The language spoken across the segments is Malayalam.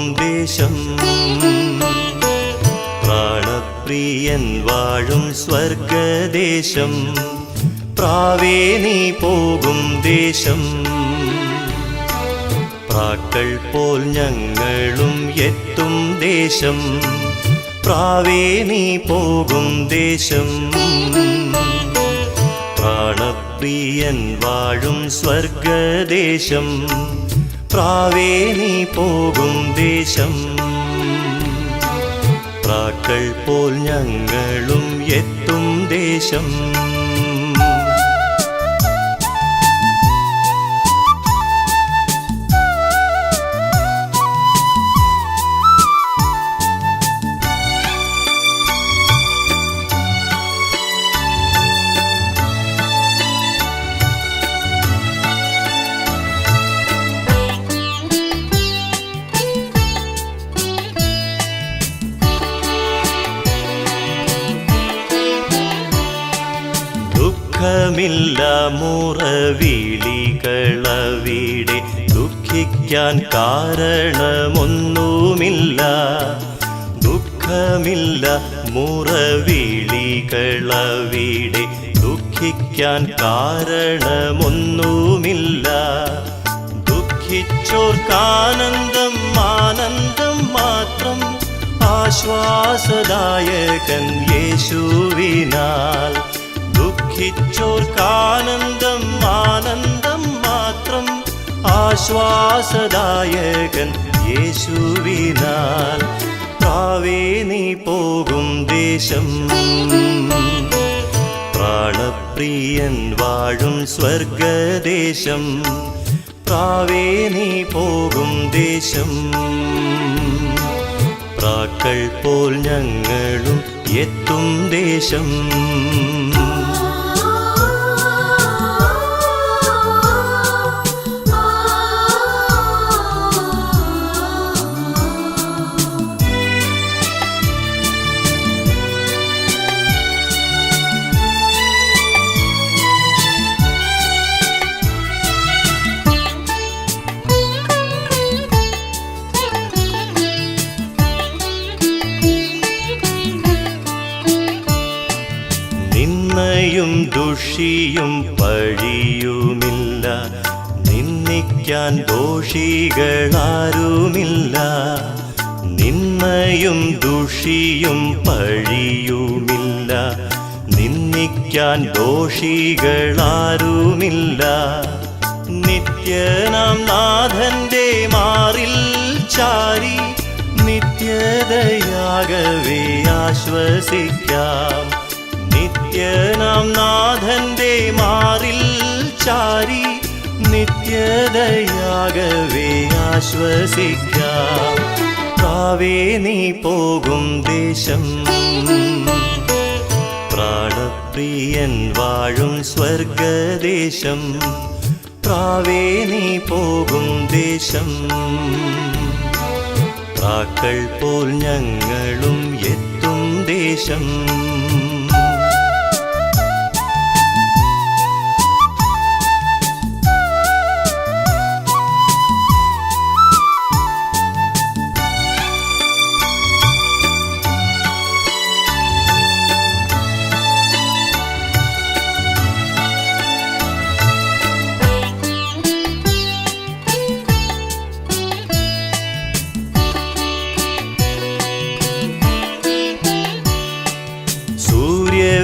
പോകും ദേശം. പ്രാണപ്രിയൻ വാഴും സ്വർഗദേശം. പ്രാവേ പോകും ദേശം. പ്രാക്കൾ പോൽ ഞങ്ങളും എത്തും ദേശം. പ്രാവേ പോകും ദേശം. പ്രാണപ്രിയൻ വാഴും സ്വർഗദേശം. പ്രാവേ നീ പോകും ദേശം. പ്രാക്കൾ പോൽ ഞങ്ങളും എത്തും ദേശം. ദുഃഖമില്ല മുറവിളികളവിടെ ദുഃഖിക്കാൻ കാരണമൊന്നുമില്ല. ദുഃഖമില്ല മുറവിളികളവിടെ ദുഃഖിക്കാൻ കാരണമൊന്നുമില്ല. ദുഃഖിച്ചോർക്കാനന്ദം ആനന്ദം മാത്രം ആശ്വാസദായകൻ യേശുവിനാൽ. ദുഃഖിച്ചോർക്കാനന്ദം ആനന്ദം മാത്രം ആശ്വാസദായകൻ യേശുവിനാൽ. പ്രാവേ നീ പോകും ദേശം. പ്രാണപ്രിയൻ വാഴും സ്വർഗദേശം പ്രാവേ നീ പോകും ദേശം. പ്രാക്കൾ പോൽ ഞങ്ങളും എത്തും ദേശം. ദുഷിയും പഴിയുമില്ല നിന്ദിക്കാൻ ദോഷികളാരുമില്ല. നിന്നയും ദുഷിയും പഴിയുമില്ല നിന്ദിക്കാൻ ദോഷികളാരുമില്ല. നിത്യനാം നാഥന്റെ മാറിൽ ചാരി നിത്യതയാകവേ ആശ്വസിക്കാം. നിത്യനാം നാഥന്റെ മാറിൽ ചാരി നിത്യതയാകവേ ആശ്വസിക്കാം. കാവേ നീ പോകും ദേശം. പ്രാണപ്രിയൻ വാഴും സ്വർഗദേശം. പ്രാവേ നീ പോകും ദേശം. പ്രാക്കൾ പോൽ ഞങ്ങളും എത്തും ദേശം.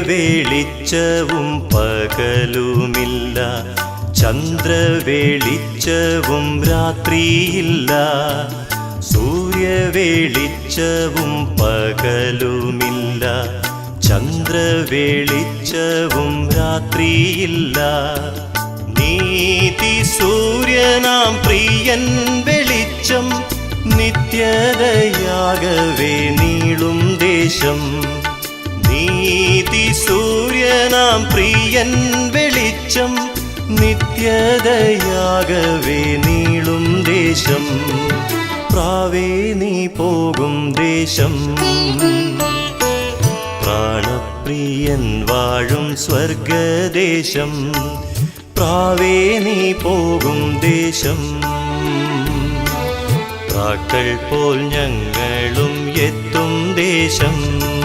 സൂര്യവെളിച്ചവും പകലുമില്ല. ചന്ദ്ര വെളിച്ചവും രാത്രിയില്ല. സൂര്യ വെളിച്ചവും പകലുമില്ല. ചന്ദ്ര വെളിച്ചവും രാത്രിയില്ല. നീതി സൂര്യനാം പ്രിയൻ വെളിച്ചം നിത്യതയാകവേ നീളും ദേശം. നീതി സൂര്യനാം പ്രിയൻ വെളിച്ചം നിത്യതയാകവേ നീളും ദേശം. പ്രാവേ നീ പോകും ദേശം. പ്രാണപ്രിയൻ വാഴും സ്വർഗദേശം. പ്രാവേ നീ പോകും ദേശം. പ്രാക്കൾ പോൽ ഞങ്ങളും എത്തും ദേശം.